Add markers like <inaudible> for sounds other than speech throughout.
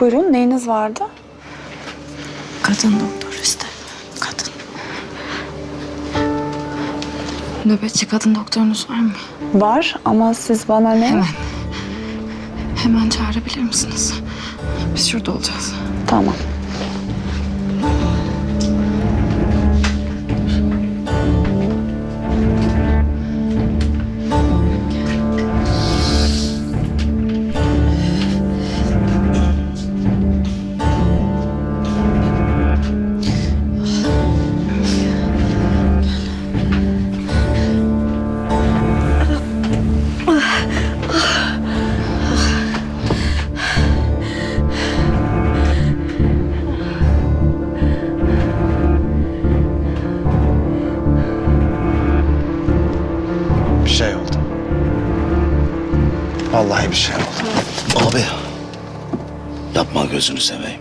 Buyurun neyiniz vardı? Kadın doktor işte. Kadın. Nöbetçi kadın doktorunuz var mı? Var ama siz bana ne? Hemen. Hemen çağırabilir misiniz? Biz şurada olacağız. Tamam. Vallahi bir şey oldu. Abi. Yapma gözünü seveyim.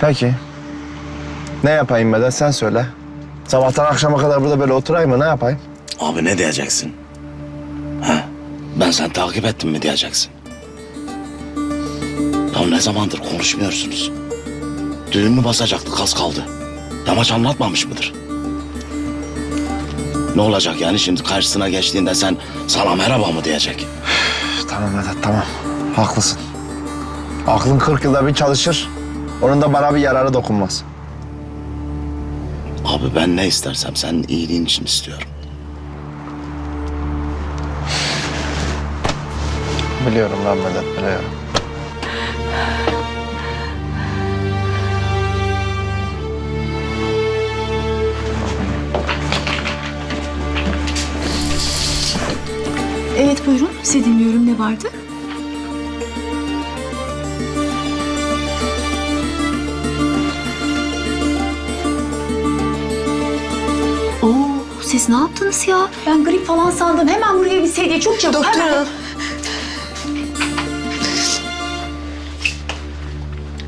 Peki. Ne yapayım Medet sen söyle. Sabahtan akşama kadar burada böyle oturayım mı ne yapayım? Abi ne diyeceksin? Ha? Ben sen takip ettim mi diyeceksin? Ya ne zamandır konuşmuyorsunuz? Düğün mü basacaktı kas kaldı. Yamaç anlatmamış mıdır? Ne olacak yani şimdi karşısına geçtiğinde sen sana merhaba mı diyecek? <sighs> Tamam Medet tamam. Haklısın. Aklın 40 yılda bir çalışır. Onun da bana bir yararı dokunmaz. Abi ben ne istersem senin iyiliğin için istiyorum. Biliyorum lan Medet biliyorum. Evet buyurun. Sizi dinliyorum. Ne vardı? Oo, siz ne yaptınız ya? Ben grip falan sandım. Hemen buraya bir sedye. Çok çabuk. Doktor hemen. hanım.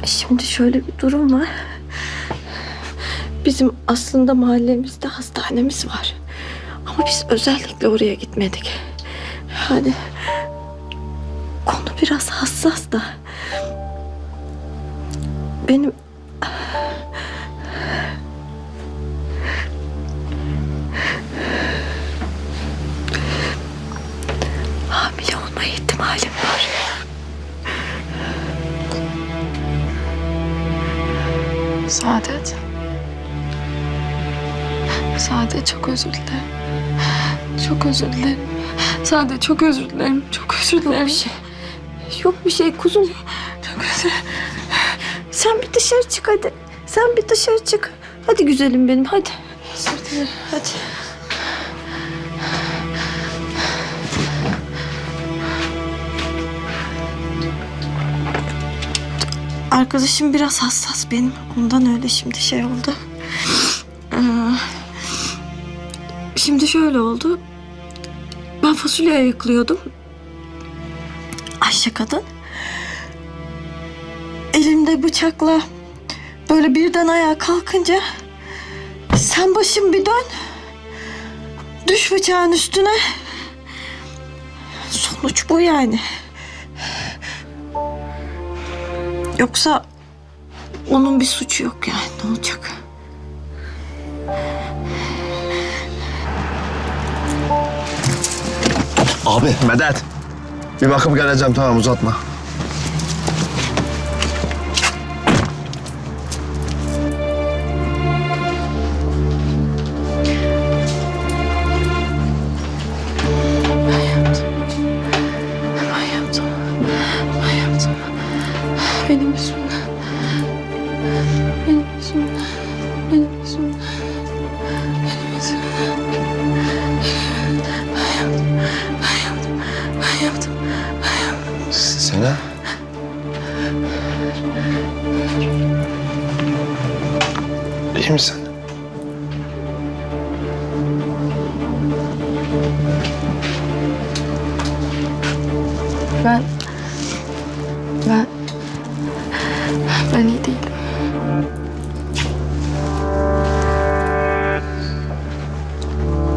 Şimdi şöyle bir durum var. Bizim aslında mahallemizde hastanemiz var. Ama biz özellikle oraya gitmedik. Yani konu biraz hassas da. Benim hamile olma ihtimalim var. Saadet. Saadet çok özür dilerim. Çok özür dilerim. Saadet çok özür dilerim. Çok özür dilerim. Bir şey. Yok bir şey kuzum. Çok özür Sen bir dışarı çık hadi. Sen bir dışarı çık. Hadi güzelim benim hadi. özür dilerim. Hadi. Arkadaşım biraz hassas benim. Ondan öyle şimdi şey oldu. Ee, şimdi şöyle oldu. Fasulye ayıklıyordum. Ayşe kadın. Elimde bıçakla böyle birden ayağa kalkınca sen başın bir dön. Düş bıçağın üstüne. Sonuç bu yani. Yoksa onun bir suçu yok yani ne olacak? Abi Medet. Bir bakıp geleceğim tamam uzatma. Benim yüzümden. Benim değil misin? Ben... Ben... Ben iyi değilim.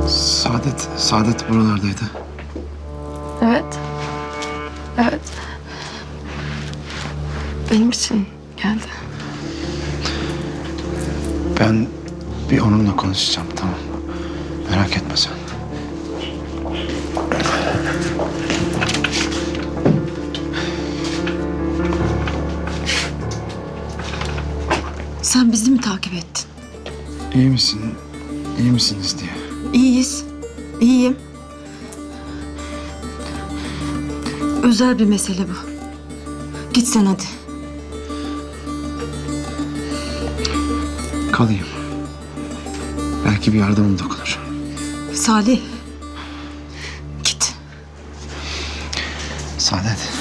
Saadet, Saadet buralardaydı. Evet. Evet. Benim için Ben bir onunla konuşacağım tamam. Merak etme sen. Sen bizi mi takip ettin? İyi misin? İyi misiniz diye. İyiyiz. İyiyim. Özel bir mesele bu. Git sen hadi. Kalayım. Belki bir yardımım dokunur. Salih. Git. Saadet.